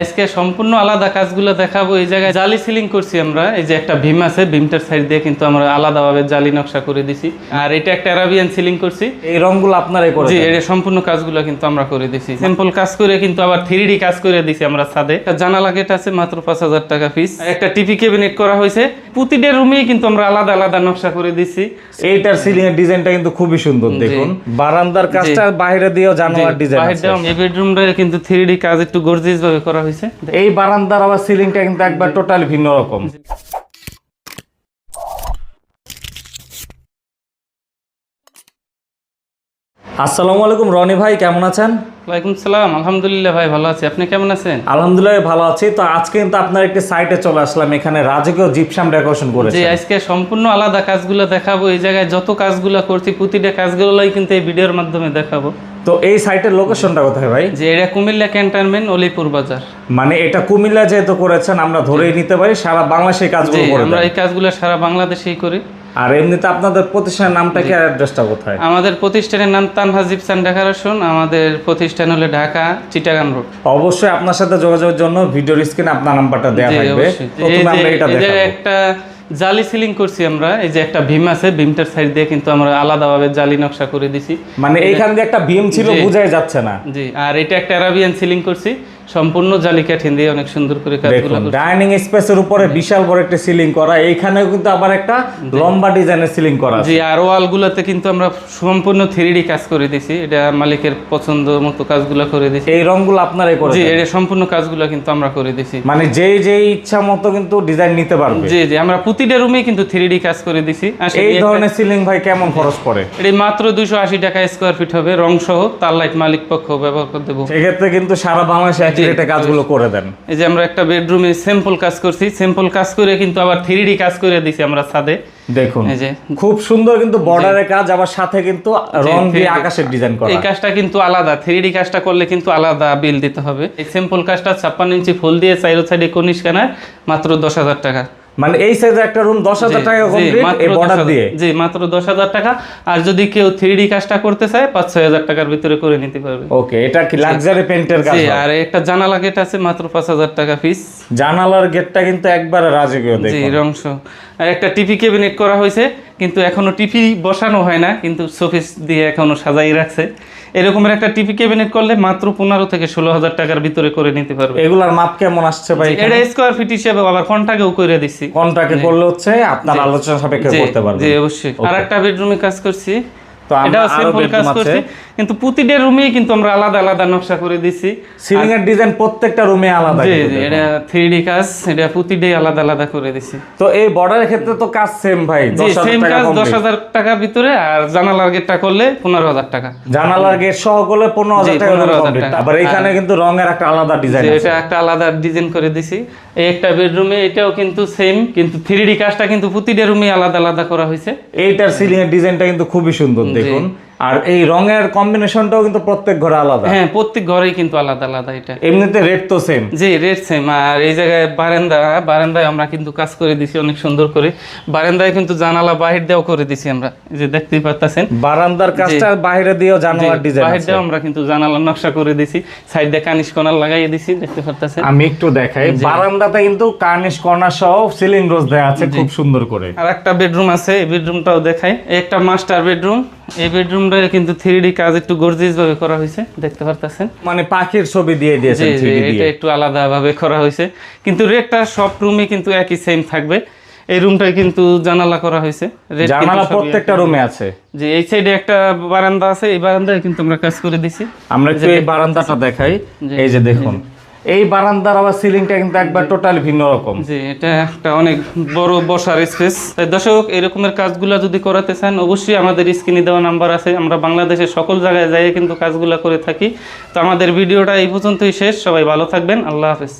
আজকে সম্পূর্ণ আলাদা কাজগুলো দেখাবো। এই জায়গায় জালি সিলিং করছি আমরা। এই যে একটা ভীম আছে ভীমটার সাইড দিয়ে কিন্তু আমরা আলাদাভাবে জালি নকশা করে দিছি। আর এটা একটা অ্যারাবিয়ান সিলিং করছি। এই রংগুলো আপনারাই করে জি? এটা সম্পূর্ণ কাজগুলো কিন্তু আমরা করে দিছি। সিম্পল কাজ করে কিন্তু আবার থ্রি কাজ করে দিছি আমরা ছাদে। জানালা গেট আছে মাত্র পাঁচ হাজার টাকা পিস একটা টিভি ক্যাবিনেট করা হয়েছে। প্রতিটা রুমেই কিন্তু আমরা আলাদা আলাদা নকশা করে দিছি। এইটার সিলিং এর ডিজাইনটা কিন্তু খুবই সুন্দর দেখুন। বারান্দার কাজটা বাইরে দিয়েও জানালার ডিজাইন দেওয়া এই বেডরুমটা কিন্তু থ্রি কাজ একটু গর্জিয়াস ভাবে করা হয়েছে এই বারান্দার আবার সিলিংটা কিন্তু একবার টোটাল ভিন্ন রকম। আসসালামু আলাইকুম রনি ভাই কেমন আছেন? ওয়ালাইকুম সালাম আলহামদুলিল্লাহ ভাই ভালো আছি। আপনি কেমন আছেন? আলহামদুলিল্লাহ ভালো আছি। তো আজকে কিন্তু আপনার একটি সাইটে চলে আসলাম। এখানে রাজকীয় জিপসাম ডেকোরেশন করেছে আজকে সম্পূর্ণ আলাদা কাজগুলো দেখাবো। এই জায়গায় যত কাজগুলো করছি প্রতিটা কাজগুলোই কিন্তু এই ভিডিওর মাধ্যমে দেখাবো। তো এই সাইটের লোকেশনটা কোথায় ভাই? যে এটা কুমিল্লা ক্যান্টনমেন্ট অলিপুর বাজার। মানে এটা কুমিল্লা যেহেতু করেছেন আমরা ধরেই নিতে পারি সারা বাংলাদেশে কাজগুলো করে আমরা এই কাজগুলো সারা বাংলাদেশেই করি। আর এমনিতে আপনাদের প্রতিষ্ঠানের নামটা কি অ্যাড্রেসটা কোথায়? আমাদের প্রতিষ্ঠানের নাম তানহা জিপসান ডেকারেশন আমাদের প্রতিষ্ঠান হলো ঢাকা চিটাগাং রোড। অবশ্যই আপনার সাথে যোগাযোগের জন্য ভিডিওর স্ক্রিনে আপনার নাম্বারটা দেওয়া থাকবে। প্রথমে আমরা এটা দেখাবো। একটা জালি সিলিং করছি আমরা এই যে একটা ভীম আছে ভীমটার সাইড দিয়ে কিন্তু আমরা আলাদাভাবে জালি নকশা করে দিছি। মানে এইখান দিয়ে একটা ভীম ছিল। বোঝাই যাচ্ছে না। জি আর এটা একটা অ্যারাবিয়ান সিলিং করছি। সম্পূর্ণ জালি কাঠিন দিয়ে অনেক সুন্দর করে কাজগুলো। ডাইনিং স্পেসের উপরে বিশাল বড় একটা সিলিং করা। এইখানেও কিন্তু আবার একটা লম্বা ডিজাইনের সিলিং করা আছে। জি আর ওয়ালগুলোতে কিন্তু আমরা সম্পূর্ণ থ্রি কাজ করে দিছি এটা মালিকের পছন্দ মতো কাজগুলো করে দিছি এই রংগুলো আপনারাই করে জি। এটা সম্পূর্ণ কাজগুলো কিন্তু আমরা করে দিছি মানে যেই যেই ইচ্ছা মতো কিন্তু ডিজাইন নিতে পারবে। জি জি আমরা প্রতিটা রুমে কিন্তু থ্রি কাজ করে দিছি এই ধরনের সিলিং ভাই কেমন খরচ পড়ে? এটি মাত্র দুইশো আশি টাকা স্কোয়ার ফিট হবে। রং সহ তার লাইট মালিক পক্ষ ব্যবহার করে দেবো। সেক্ষেত্রে কিন্তু সারা বাংলাদেশে একই রেটে কাজগুলো করে দেন। এই যে আমরা একটা বেডরুমে সিম্পল কাজ করছি সিম্পল কাজ করে কিন্তু আবার থ্রি কাজ করে দিছি আমরা ছাদে। দেখুন এই যে খুব সুন্দর কিন্তু বর্ডারের কাজ আবার সাথে কিন্তু রং দিয়ে আকাশের ডিজাইন করা। এই কাজটা কিন্তু আলাদা থ্রি কাজটা করলে কিন্তু আলাদা বিল দিতে হবে। এই স্যাম্পল কাজটা ছাপ্পান্ন ইঞ্চি ফুল দিয়ে চাইরো সাইডে কনিস কানা মাত্র দশ হাজার টাকা। মানে এই সাইজের একটা রুম দশ হাজার টাকা কমপ্লিট এই বর্ডার দিয়ে। জি মাত্র দশ হাজার টাকা। আর যদি কেউ থ্রি কাজটা করতে চায় পাঁচ ছয় হাজার টাকার ভিতরে করে নিতে পারবে। ওকে এটা কি লাক্সারি পেন্টের কাজ জি আর একটা জানালা গেট আছে মাত্র পাঁচ হাজার টাকা পিস জানালার গেটটা কিন্তু একবারে রাজকীয় জি দেখুন। রংশ আর একটা টিপি ক্যাবিনেট করা হয়েছে কিন্তু এখনও টিপি বসানো হয় না কিন্তু শোকেস দিয়ে এখনও সাজাই রাখছে। এরকমের একটা টিভি ক্যাবিনেট করলে মাত্র পনেরো থেকে ষোলো হাজার টাকার ভিতরে করে নিতে পারবে। এগুলার মাপ কেমন আসছে ভাই এটা স্কোয়ার ফিট হিসেবে আবার কন্টাকেও করে দিচ্ছি কোনটাকে করলে হচ্ছে আপনার আলোচনা সাপেক্ষে করতে পারবেন। জি অবশ্যই। আর একটা বেডরুমে কাজ করছি। তো আমরা আরও কাজ আছে। কিন্তু প্রতিটা রুমেই কিন্তু আমরা আলাদা আলাদা নকশা করে দিছি। সিলিং এর ডিজাইন প্রত্যেকটা রুমে আলাদা জি জি এটা থ্রি কাজ এটা প্রতিটাই আলাদা আলাদা করে দিছি। তো এই বর্ডারের ক্ষেত্রে তো কাজ সেম ভাই জি দশ হাজার সেম টাকা কাজ। ভিতরে আর জানালার গেটটা করলে পনেরো হাজার টাকা। জানালার গেট সহ করলে পনেরো হাজার জি, টাকা 15,000 টাকা। আবার এখানে কিন্তু রঙের একটা আলাদা ডিজাইন আছে এটা একটা আলাদা ডিজাইন করে দিছি। এই একটা বেডরুমে এটাও কিন্তু সেম কিন্তু থ্রি কাজটা কিন্তু প্রতিটা রুমে আলাদা আলাদা করা হয়েছে। এইটার সিলিং এর ডিজাইনটা কিন্তু খুবই সুন্দর দেখুন। আর এই রঙের কম্বিনেশনটাও কিন্তু প্রত্যেক ঘরে আলাদা। হ্যাঁ প্রত্যেক ঘরেই কিন্তু আলাদা আলাদা এটা। এমনিতে রেট তো সেম জি রেট সেম আর এই জায়গায় বারান্দা বারান্দায় আমরা কিন্তু কাজ করে দিছি অনেক সুন্দর করে। বারান্দায় কিন্তু জানালা বাহির দেওয়া করে দিছি আমরা। যে দেখতেই পারতেছেন। বারান্দার কাজটা বাইরে দিয়েও জানোয়ার ডিজাইন বাহির দেওয়া আমরা কিন্তু জানালার নকশা করে দিছি। সাইড দিয়ে কানিশ কর্নার লাগাই দিছি দেখতে পারতেছেন। আমি একটু দেখাই। বারান্দাতে কিন্তু কার্নিশ কর্নার সহ সিলিং রোজ দেওয়া আছে খুব সুন্দর করে। আর একটা বেডরুম আছে এই বেডরুমটাও দেখাই। একটা মাস্টার বেডরুম এই বেডরুমটা কিন্তু থ্রি ডি কাজ একটু গর্জিয়াস ভাবে করা হয়েছে দেখতে পারতেছেন? মানে পাখির ছবি দিয়ে জি দিয়েছেন এটা একটু আলাদা ভাবে করা হয়েছে। কিন্তু রেটটা সব রুমে কিন্তু একই সেম থাকবে। এই রুমটায় কিন্তু জানালা করা হয়েছে। জানালা প্রত্যেকটা রুমে আছে। জি এই সাইডে একটা বারান্দা আছে এই বারান্দায় কিন্তু আমরা কাজ করে দিছি। আমরা একটু এই বারান্দাটা দেখাই। এই যে দেখুন। এই বারান্দার আবার সিলিংটা কিন্তু একবার টোটাল ভিন্ন রকম। জি এটা একটা অনেক বড় বসার স্পেস তাই দর্শক এরকমের কাজগুলা যদি করাতে চান অবশ্যই আমাদের স্ক্রিনে দেওয়া নাম্বার আছে। আমরা বাংলাদেশের সকল জায়গায় যাই কিন্তু কাজগুলা করে থাকি। তো আমাদের ভিডিওটা এই পর্যন্তই শেষ। সবাই ভালো থাকবেন। আল্লাহ হাফেজ।